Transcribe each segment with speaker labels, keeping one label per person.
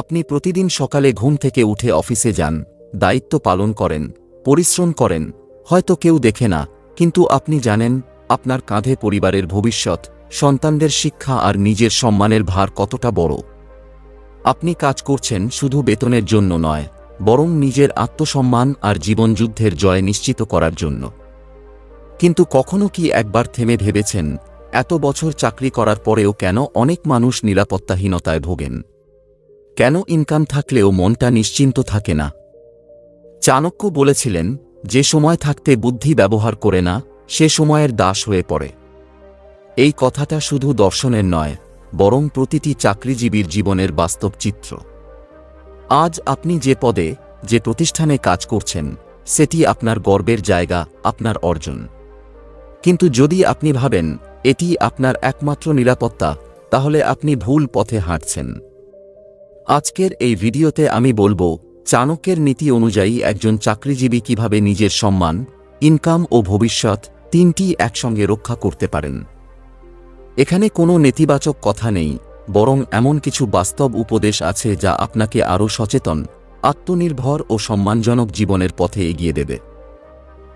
Speaker 1: আপনি প্রতিদিন সকালে ঘুম থেকে উঠে অফিসে যান, দায়িত্ব পালন করেন, পরিশ্রম করেন, হয়তো কেউ দেখে না, কিন্তু আপনি জানেন, আপনার কাঁধে পরিবারের ভবিষ্যৎ, সন্তানদের শিক্ষা আর নিজের সম্মানের ভার কতটা বড়। আপনি কাজ করছেন শুধু বেতনের জন্য নয়, বরং নিজের আত্মসম্মান আর জীবনযুদ্ধের জয় নিশ্চিত করার জন্য। কিন্তু কখনো কি একবার থেমে ভেবেছেন, এত বছর চাকরি করার পরেও কেন অনেক মানুষ নিরাপত্তাহীনতায় ভোগেন? কেন ইনকাম থাকলেও মনটা নিশ্চিন্ত থাকে না? চাণক্য বলেছিলেন, যে সময় থাকতে বুদ্ধি ব্যবহার করে না, সে সময়ের দাস হয়ে পড়ে। এই কথাটা শুধু দর্শনের নয়, বরং প্রতিটি চাকরিজীবীর জীবনের বাস্তব চিত্র। আজ আপনি যে পদে, যে প্রতিষ্ঠানে কাজ করছেন, সেটি আপনার গর্বের জায়গা, আপনার অর্জন। কিন্তু যদি আপনি ভাবেন, এটি আপনার একমাত্র নিরাপত্তা, তাহলে আপনি ভুল পথে হাঁটছেন। আজকের এই ভিডিওতে আমি বলব, চাণক্যের নীতি অনুযায়ী একজন চাকরিজীবী কীভাবে নিজের সম্মান ইনকাম ও ভবিষ্যৎ তিনটি একসঙ্গে রক্ষা করতে পারেন। এখানে কোনো নেতিবাচক কথা নেই, বরং এমন কিছু বাস্তব উপদেশ আছে যা আপনাকে আরও সচেতন, আত্মনির্ভর ও সম্মানজনক জীবনের পথে এগিয়ে দেবে।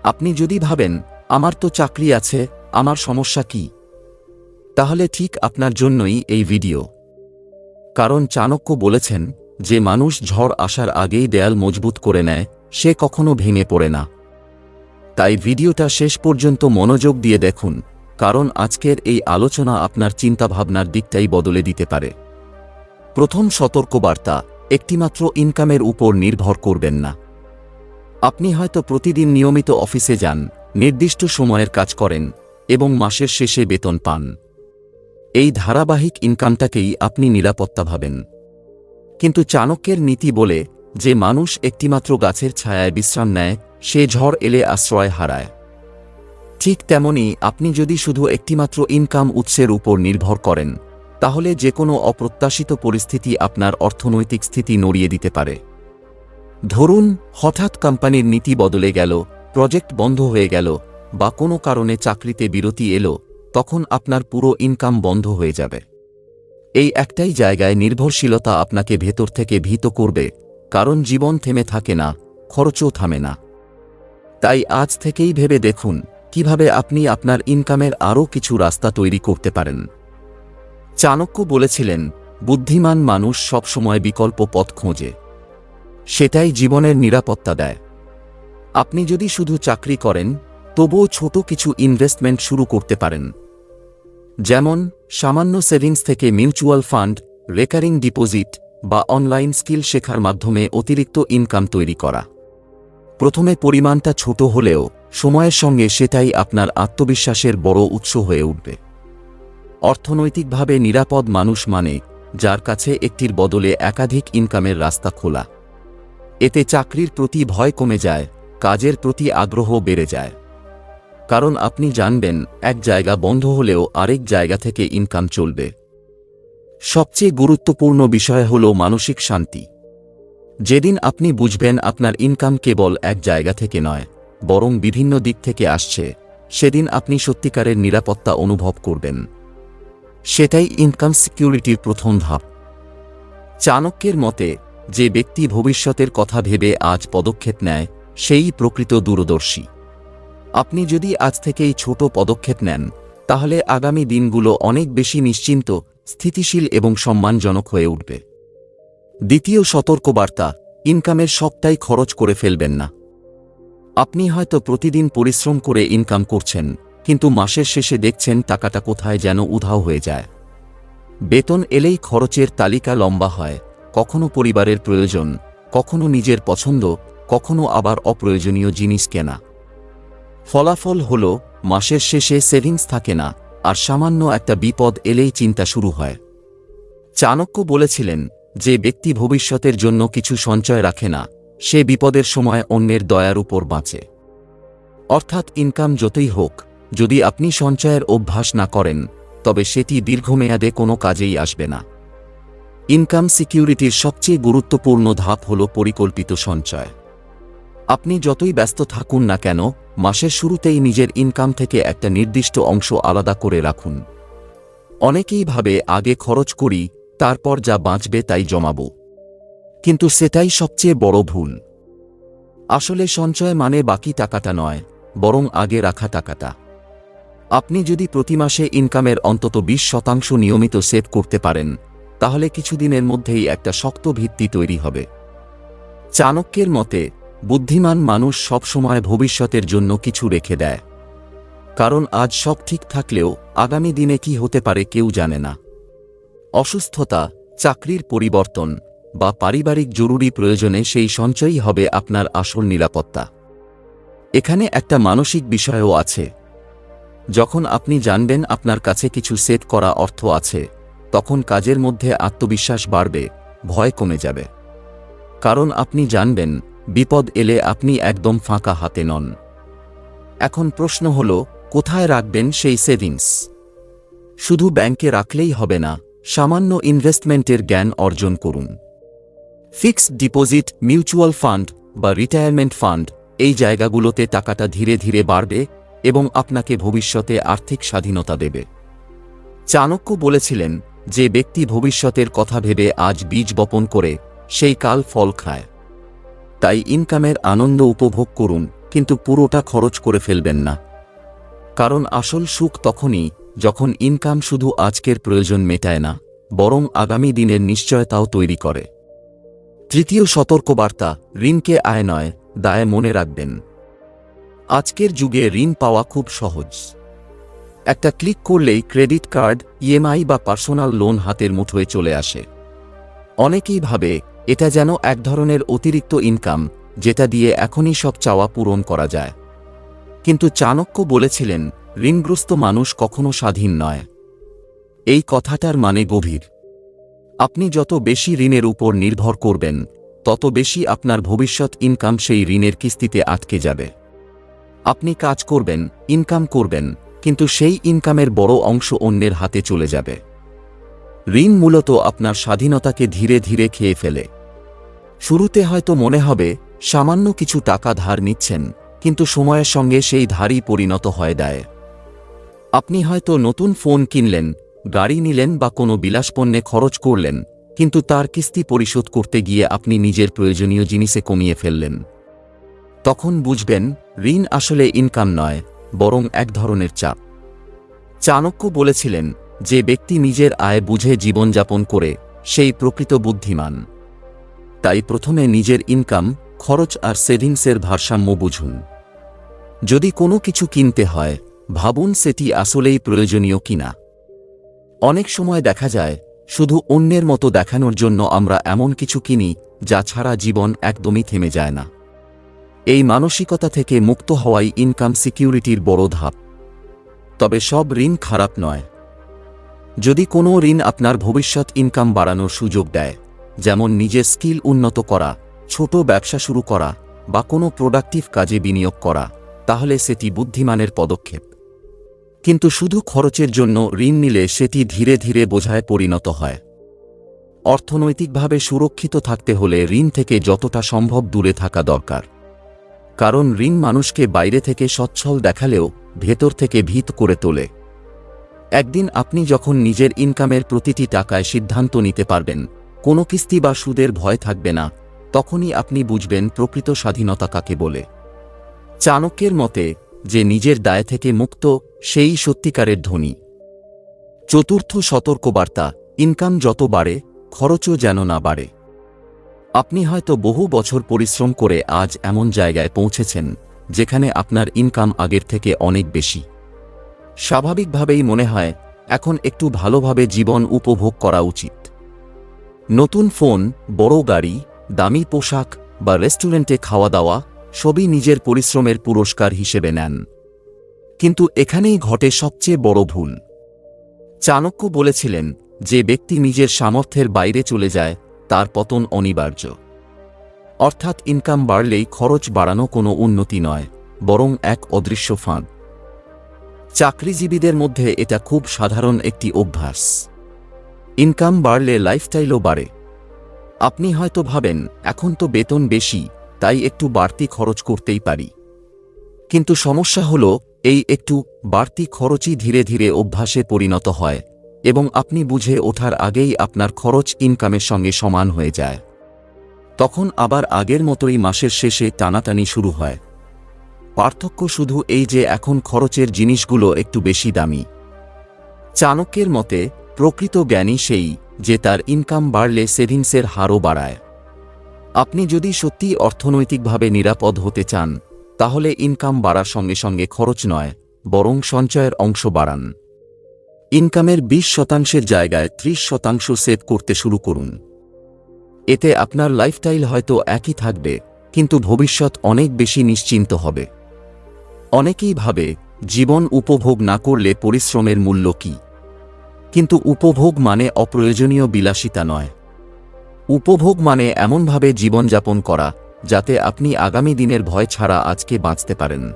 Speaker 1: আপনি যদি ভাবেন, আমার তো চাকরি আছে, আমার সমস্যা কি? তাহলে ঠিক আপনার জন্যই এই ভিডিও। কারণ চাণক্য বলেছেন, যে মানুষ ঝড় আসার আগেই দেয়াল মজবুত করে নেয়, সে কখনো ভেঙে পড়ে না। তাই ভিডিওটা শেষ পর্যন্ত মনোযোগ দিয়ে দেখুন, কারণ আজকের এই আলোচনা আপনার চিন্তাভাবনার দিকটাই বদলে দিতে পারে। প্রথম সতর্কবার্তা, একটিমাত্র ইনকামের উপর নির্ভর করবেন না। আপনি হয়তো প্রতিদিন নিয়মিত অফিসে যান, নির্দিষ্ট সময়ের কাজ করেন, এবং মাসের শেষে বেতন পান। এই ধারাবাহিক ইনকামটাকেই আপনি নিরাপত্তা ভাবেন। কিন্তু চাণক্যের নীতি বলে যে মানুষ একটিমাত্র গাছের ছায়ায় বিশ্রাম নেয়, সে ঝড় এলে আশ্রয় হারায়। ঠিক তেমনি আপনি যদি শুধু একটিমাত্র ইনকাম উৎসের উপর নির্ভর করেন, তাহলে যে কোনো অপ্রত্যাশিত পরিস্থিতি আপনার অর্থনৈতিক স্থিতি নড়িয়ে দিতে পারে। ধরুন, হঠাৎ কোম্পানির নীতি বদলে গেল, প্রজেক্ট বন্ধ হয়ে গেল, বা কোনো কারণে চাকরিতে বিরতি এলো তখন আপনার পুরো ইনকাম বন্ধ হয়ে যাবে। এই একটাই জায়গায় নির্ভরশীলতা আপনাকে ভেতর থেকে ভীত করবে, কারণ জীবন থেমে থাকে না, খরচও থামে না। তাই আজ থেকেই ভেবে দেখুন, কীভাবে আপনি আপনার ইনকামের আরও কিছু রাস্তা তৈরি করতে পারেন। চাণক্য বলেছিলেন, বুদ্ধিমান মানুষ সবসময় বিকল্প পথ খোঁজে। সেটাই জীবনের নিরাপত্তা দেয়। আপনি যদি শুধু চাকরি করেন তবুও ছোট কিছু ইনভেস্টমেন্ট শুরু করতে পারেন। যেমন, সামান্য সেভিংস থেকে মিউচুয়াল ফান্ড রেকারিং ডিপোজিট বা অনলাইন স্কিল শেখার মাধ্যমে অতিরিক্ত ইনকাম তৈরি করা। প্রথমে পরিমাণটা ছোট হলেও সময়ের সঙ্গে সেটাই আপনার আত্মবিশ্বাসের বড় উৎস হয়ে উঠবে। অর্থনৈতিকভাবে নিরাপদ মানুষ মানে যার কাছে একটির বদলে একাধিক ইনকামের রাস্তা খোলা। এতে চাকরির প্রতি ভয় কমে যায়, কাজের প্রতি আগ্রহ বেড়ে যায়। কারণ আপনি জানবেন, এক জায়গা বন্ধ হলেও আরেক জায়গা থেকে ইনকাম চলবে। সবচেয়ে গুরুত্বপূর্ণ বিষয় হল মানসিক শান্তি। যেদিন আপনি বুঝবেন আপনার ইনকাম কেবল এক জায়গা থেকে নয়, বরং বিভিন্ন দিক থেকে আসছে, সেদিন আপনি সত্যিকারের নিরাপত্তা অনুভব করবেন। সেটাই ইনকাম সিকিউরিটির প্রথম ধাপ। চাণক্যের মতে, যে ব্যক্তি ভবিষ্যতের কথা ভেবে আজ পদক্ষেপ নেয়, সেই প্রকৃত দূরদর্শী। আপনি যদি আজ থেকেই ছোট পদক্ষেপ নেন, তাহলে আগামী দিনগুলো অনেক বেশি নিশ্চিন্ত, স্থিতিশীল এবং সম্মানজনক হয়ে উঠবে। দ্বিতীয় সতর্কবার্তা, ইনকামের সবটাই খরচ করে ফেলবেন না। আপনি হয়তো প্রতিদিন পরিশ্রম করে ইনকাম করছেন, কিন্তু মাসের শেষে দেখছেন টাকাটা কোথায় যেন উধাও হয়ে যায়। বেতন এলেই খরচের তালিকা লম্বা হয়, কখনো পরিবারের প্রয়োজন, কখনো নিজের পছন্দ, কখনো আবার অপ্রয়োজনীয় জিনিস কেনা। ফলাফল হল, মাসের শেষে সেভিংস থাকে না, আর সামান্য একটা বিপদ এলেই চিন্তা শুরু হয়। চাণক্য বলেছিলেন যে ব্যক্তি ভবিষ্যতের জন্য কিছু সঞ্চয় রাখে না, সে বিপদের সময় অন্যের দয়ার উপর বাঁচে। অর্থাৎ ইনকাম যতই হোক, যদি আপনি সঞ্চয়ের অভ্যাস না করেন, তবে সেটি দীর্ঘমেয়াদে কোনো কাজেই আসবে না। ইনকাম সিকিউরিটির সবচেয়ে গুরুত্বপূর্ণ ধাপ হল পরিকল্পিত সঞ্চয়। আপনি যতই ব্যস্ত থাকুন না কেন মাসের শুরুতেই নিজের ইনকাম থেকে একটা নির্দিষ্ট অংশ আলাদা করে রাখুন। অনেকেই ভাবে, আগে খরচ করি, তারপর যা বাঁচবে তাই জমাবো। কিন্তু সেটাই সবচেয়ে বড় ভুল। আসলে সঞ্চয় মানে বাকি টাকাটা নয়, বরং আগে রাখা টাকাটা। আপনি যদি প্রতি মাসে ইনকামের অন্তত বিশ শতাংশ নিয়মিত সেভ করতে পারেন, তাহলে কিছুদিনের মধ্যেই একটা শক্ত ভিত্তি তৈরি হবে। চাণক্যের মতে বুদ্ধিমান মানুষ সবসময় ভবিষ্যতের জন্য কিছু রেখে দেয়। কারণ আজ সব ঠিক থাকলেও আগামী দিনে কি হতে পারে কেউ জানে না। অসুস্থতা, চাকরির পরিবর্তন বা পারিবারিক জরুরি প্রয়োজনে সেই সঞ্চয়ই হবে আপনার আসল নিরাপত্তা। এখানে একটা মানসিক বিষয়ও আছে। যখন আপনি জানবেন আপনার কাছে কিছু সেট করা অর্থ আছে, তখন কাজের মধ্যে আত্মবিশ্বাস বাড়বে, ভয় কমে যাবে। কারণ আপনি জানবেন বিপদ এলে আপনি একদম ফাঁকা হাতে নন। এখন প্রশ্ন হল, কোথায় রাখবেন সেই সেভিংস? শুধু ব্যাংকে রাখলেই হবে না, সামান্য ইনভেস্টমেন্টের জ্ঞান অর্জন করুন। ফিক্সড ডিপোজিট, মিউচুয়াল ফান্ড বা রিটায়ারমেন্ট ফান্ড, এই জায়গাগুলোতে টাকাটা ধীরে ধীরে বাড়বে এবং আপনাকে ভবিষ্যতে আর্থিক স্বাধীনতা দেবে। চাণক্য বলেছিলেন যে ব্যক্তি ভবিষ্যতের কথা ভেবে আজ বীজ বপন করে, সেই কাল ফল খায়। তাই ইনকামের আনন্দ উপভোগ করুন, কিন্তু পুরোটা খরচ করে ফেলবেন না। কারণ আসল সুখ তখনই, যখন ইনকাম শুধু আজকের প্রয়োজন মেটায় না, বরং আগামী দিনের নিশ্চয়তাও তৈরি করে। তৃতীয় সতর্কবার্তা, ঋণকে আয় নয়, দায় মনে রাখবেন। আজকের যুগে ঋণ পাওয়া খুব সহজ। একটা ক্লিক করলেই ক্রেডিট কার্ড, ইএমআই বা পার্সোনাল লোন হাতের মুঠোয় চলে আসে। অনেকেই ভাবে এটা যেন এক ধরনের অতিরিক্ত ইনকাম যেটা দিয়ে এখনই সব চাওয়া পূরণ করা যায়। কিন্তু চাণক্য বলেছিলেন, ঋণগ্রস্ত মানুষ কখনো স্বাধীন নয়। এই কথাটার মানে গভীর। আপনি যত বেশি ঋণের উপর নির্ভর করবেন, তত বেশি আপনার ভবিষ্যৎ ইনকাম সেই ঋণের কিস্তিতে আটকে যাবে। আপনি কাজ করবেন ইনকাম করবেন, কিন্তু সেই ইনকামের বড় অংশ অন্যের হাতে চলে যাবে। ঋণ মূলত আপনার স্বাধীনতাকে ধীরে ধীরে খেয়ে ফেলে। শুরুতে হয়তো মনে হবে, সামান্য কিছু টাকা ধার নিচ্ছেন, কিন্তু সময়ের সঙ্গে সেই ধারই পরিণত হয় দেয় আপনি হয়তো নতুন ফোন কিনলেন, গাড়ি নিলেন বা কোনো বিলাসপণ্যে খরচ করলেন, কিন্তু তার কিস্তি পরিশোধ করতে গিয়ে আপনি নিজের প্রয়োজনীয় জিনিসে কমিয়ে ফেললেন। তখন বুঝবেন, ঋণ আসলে ইনকাম নয়, বরং এক ধরনের চাপ। চাণক্য বলেছিলেন যে ব্যক্তি নিজের আয় বুঝে জীবনযাপন করে, সেই প্রকৃত বুদ্ধিমান। তাই প্রথমে নিজের ইনকাম, খরচ আর সেভিংসের ভারসাম্য বুঝুন। যদি কোনো কিছু কিনতে হয়, ভাবুন সেটি আসলেই প্রয়োজনীয় কিনা। অনেক সময় দেখা যায়, শুধু অন্যের মতো দেখানোর জন্য আমরা এমন কিছু কিনি, যা ছাড়া জীবন একদমই থেমে যায় না। এই মানসিকতা থেকে মুক্ত হওয়াই ইনকাম সিকিউরিটির বড় ধাপ। তবে সব ঋণ খারাপ নয়। যদি কোনো ঋণ আপনার ভবিষ্যৎ ইনকাম বাড়ানোর সুযোগ দেয়, যেমন নিজের স্কিল উন্নত করা, ছোট ব্যবসা শুরু করা, বা কোনো প্রোডাক্টিভ কাজে বিনিয়োগ করা, তাহলে সেটি বুদ্ধিমানের পদক্ষেপ। কিন্তু শুধু খরচের জন্য ঋণ নিলে সেটি ধীরে ধীরে বোঝায় পরিণত হয়। অর্থনৈতিকভাবে সুরক্ষিত থাকতে হলে ঋণ থেকে যতটা সম্ভব দূরে থাকা দরকার। কারণ ঋণ মানুষকে বাইরে থেকে সচ্ছল দেখালেও ভেতর থেকে ভীত করে তোলে। একদিন আপনি যখন নিজের ইনকামের প্রতিটি টাকায় সিদ্ধান্ত নিতে পারবেন, কোনো কিস্তি বা সুদের ভয় থাকবে না, তখনই আপনি বুঝবেন প্রকৃত স্বাধীনতা কাকে বলে। চাণক্যের মতে, যে নিজের দায় থেকে মুক্ত, সেই সত্যিকারের ধনী। চতুর্থ সতর্কবার্তা, ইনকাম যত বাড়ে, খরচও যেন না বাড়ে। আপনি হয়তো বহু বছর পরিশ্রম করে আজ এমন জায়গায় পৌঁছেছেন, যেখানে আপনার ইনকাম আগের থেকে অনেক বেশি। স্বাভাবিকভাবেই মনে হয়, এখন একটু ভালোভাবে জীবন উপভোগ করা উচিত। নতুন ফোন, বড় গাড়ি, দামি পোশাক বা রেস্টুরেন্টে খাওয়া দাওয়া সবই নিজের পরিশ্রমের পুরস্কার হিসেবে নেন। কিন্তু এখানেই ঘটে সবচেয়ে বড় ভুল। চাণক্য বলেছিলেন যে ব্যক্তি নিজের সামর্থ্যের বাইরে চলে যায়, তার পতন অনিবার্য। অর্থাৎ ইনকাম বাড়লেই খরচ বাড়ানো কোনো উন্নতি নয়, বরং এক অদৃশ্য ফাঁদ। চাকরিজীবীদের মধ্যে এটা খুব সাধারণ একটি অভ্যাস। ইনকাম বাড়লে লাইফস্টাইলও বাড়ে। আপনি হয়তো ভাবেন, এখন তো বেতন বেশি, তাই একটু বাড়তি খরচ করতেই পারি। কিন্তু সমস্যা হল, এই একটু বাড়তি খরচই ধীরে ধীরে অভ্যাসে পরিণত হয় এবং আপনি বুঝে ওঠার আগেই আপনার খরচ ইনকামের সঙ্গে সমান হয়ে যায়। তখন আবার আগের মতোই মাসের শেষে টানাটানি শুরু হয়। পার্থক্য শুধু এই যে এখন খরচের জিনিসগুলো একটু বেশি দামি। চাণক্যের মতে, প্রকৃত জ্ঞানী সেই, যে তার ইনকাম বাড়লে সেভিংসের হারও বাড়ায়। আপনি যদি সত্যি অর্থনৈতিকভাবে নিরাপদ হতে চান, তাহলে ইনকাম বাড়ার সঙ্গে সঙ্গে খরচ নয়, বরং সঞ্চয়ের অংশ বাড়ান। ইনকামের বিশ শতাংশের জায়গায় ত্রিশ শতাংশ সেভ করতে শুরু করুন। এতে আপনার লাইফস্টাইল হয়তো একই থাকবে, কিন্তু ভবিষ্যৎ অনেক বেশি নিশ্চিন্ত হবে। অনেকেই ভাবে, জীবন উপভোগ না করলে পরিশ্রমের মূল্য কি? কিন্তু উপভোগ মানে অপ্রয়োজনীয় বিলাসিতা নয়। উপভোগ মানে এমনভাবে জীবনযাপন করা, যাতে আপনি আগামী দিনের ভয় ছাড়া আজকে বাঁচতে পারেন।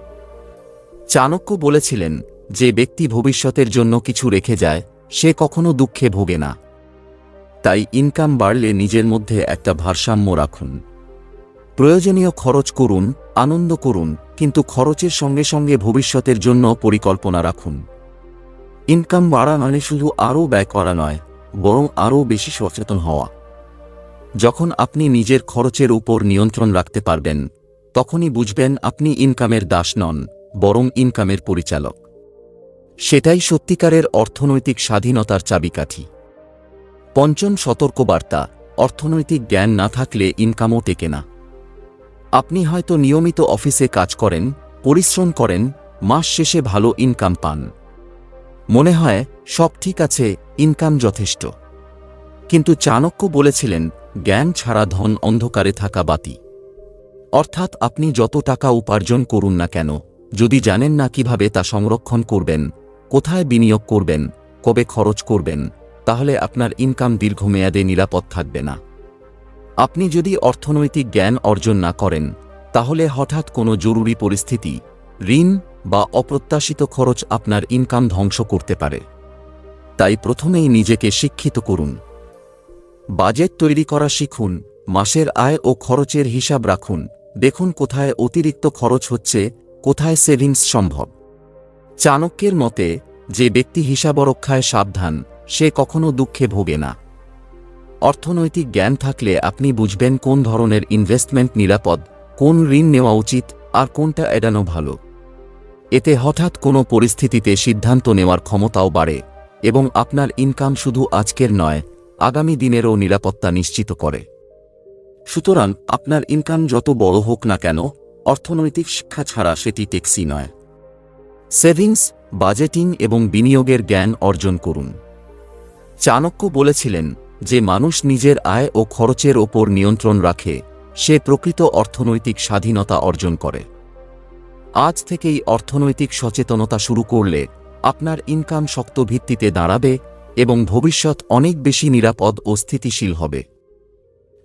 Speaker 1: চাণক্য বলেছিলেন, যে ব্যক্তি ভবিষ্যতের জন্য কিছু রেখে যায়, সে কখনো দুঃখে ভোগে না। তাই ইনকাম বাড়লে নিজের মধ্যে একটা ভারসাম্য রাখুন। প্রয়োজনীয় খরচ করুন, আনন্দ করুন, কিন্তু খরচের সঙ্গে সঙ্গে ভবিষ্যতের জন্য পরিকল্পনা রাখুন। ইনকাম বাড়া মানে শুধু আরও ব্যয় করা নয়, বরং আরও বেশি সচেতন হওয়া। যখন আপনি নিজের খরচের উপর নিয়ন্ত্রণ রাখতে পারবেন, তখনই বুঝবেন আপনি ইনকামের দাস নন, বরং ইনকামের পরিচালক। সেটাই সত্যিকারের অর্থনৈতিক স্বাধীনতার চাবিকাঠি। পঞ্চম সতর্কবার্তা, অর্থনৈতিক জ্ঞান না থাকলে ইনকামও টেকে না। আপনি হয়তো নিয়মিত অফিসে কাজ করেন, পরিশ্রম করেন, মাস শেষে ভালো ইনকাম পান। মনে হয়, সব ঠিক আছে ইনকাম যথেষ্ট। কিন্তু চাণক্য বলেছিলেন, জ্ঞান ছাড়া ধন অন্ধকারে থাকা বাতি। অর্থাৎ আপনি যত টাকা উপার্জন করুন না কেন, যদি জানেন না কীভাবে তা সংরক্ষণ করবেন, কোথায় বিনিয়োগ করবেন, কবে খরচ করবেন, তাহলে আপনার ইনকাম দীর্ঘমেয়াদে নিরাপদ থাকবে না। আপনি যদি অর্থনৈতিক জ্ঞান অর্জন না করেন, তাহলে হঠাৎ কোনো জরুরি পরিস্থিতি, ঋণ বা অপ্রত্যাশিত খরচ আপনার ইনকাম ধ্বংস করতে পারে। তাই প্রথমেই নিজেকে শিক্ষিত করুন। বাজেট তৈরি করা শিখুন, মাসের আয় ও খরচের হিসাব রাখুন, দেখুন কোথায় অতিরিক্ত খরচ হচ্ছে, কোথায় সেভিংস সম্ভব। চাণক্যের মতে, যে ব্যক্তি হিসাবরক্ষায় সাবধান, সে কখনো দুঃখে ভোগে না। অর্থনৈতিক জ্ঞান থাকলে আপনি বুঝবেন কোন ধরনের ইনভেস্টমেন্ট নিরাপদ, কোন ঋণ নেওয়া উচিত, আর কোনটা এড়ানো ভালো। এতে হঠাৎ কোনো পরিস্থিতিতে সিদ্ধান্ত নেওয়ার ক্ষমতাও বাড়ে এবং আপনার ইনকাম শুধু আজকের নয়, আগামী দিনেরও নিরাপত্তা নিশ্চিত করে। সুতরাং আপনার ইনকাম যত বড় হোক না কেন, অর্থনৈতিক শিক্ষা ছাড়া সেটি টেক্সি নয়। সেভিংস, বাজেটিং এবং বিনিয়োগের জ্ঞান অর্জন করুন। চাণক্য বলেছিলেন যে মানুষ নিজের আয় ও খরচের ওপর নিয়ন্ত্রণ রাখে, সে প্রকৃত অর্থনৈতিক স্বাধীনতা অর্জন করে। আজ থেকেই অর্থনৈতিক সচেতনতা শুরু করলে আপনার ইনকাম শক্ত ভিত্তিতে দাঁড়াবে এবং ভবিষ্যৎ অনেক বেশি নিরাপদ ও স্থিতিশীল হবে।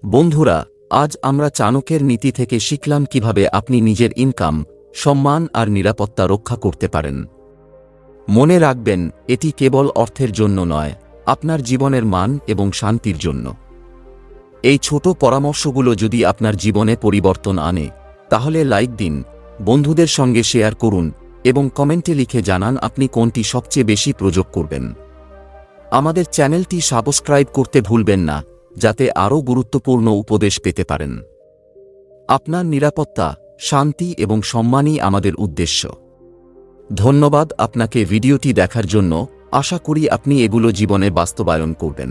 Speaker 1: বন্ধুরা, আজ আমরা চাণকের নীতি থেকে শিখলাম কীভাবে আপনি নিজের ইনকাম, সম্মান আর নিরাপত্তা রক্ষা করতে পারেন। মনে রাখবেন, এটি কেবল অর্থের জন্য নয় আপনার জীবনের মান এবং শান্তির জন্য। এই ছোট পরামর্শগুলো যদি আপনার জীবনে পরিবর্তন আনে, তাহলে লাইক দিন, বন্ধুদের সঙ্গে শেয়ার করুন এবং কমেন্টে লিখে জানান আপনি কোনটি সবচেয়ে বেশি প্রযোগ করবেন। আমাদের চ্যানেলটি সাবস্ক্রাইব করতে ভুলবেন না, যাতে আরও গুরুত্বপূর্ণ উপদেশ পেতে পারেন। আপনার নিরাপত্তা, শান্তি এবং সম্মানই আমাদের উদ্দেশ্য। ধন্যবাদ আপনাকে ভিডিওটি দেখার জন্য। আশা করি আপনি এগুলো জীবনে বাস্তবায়ন করবেন।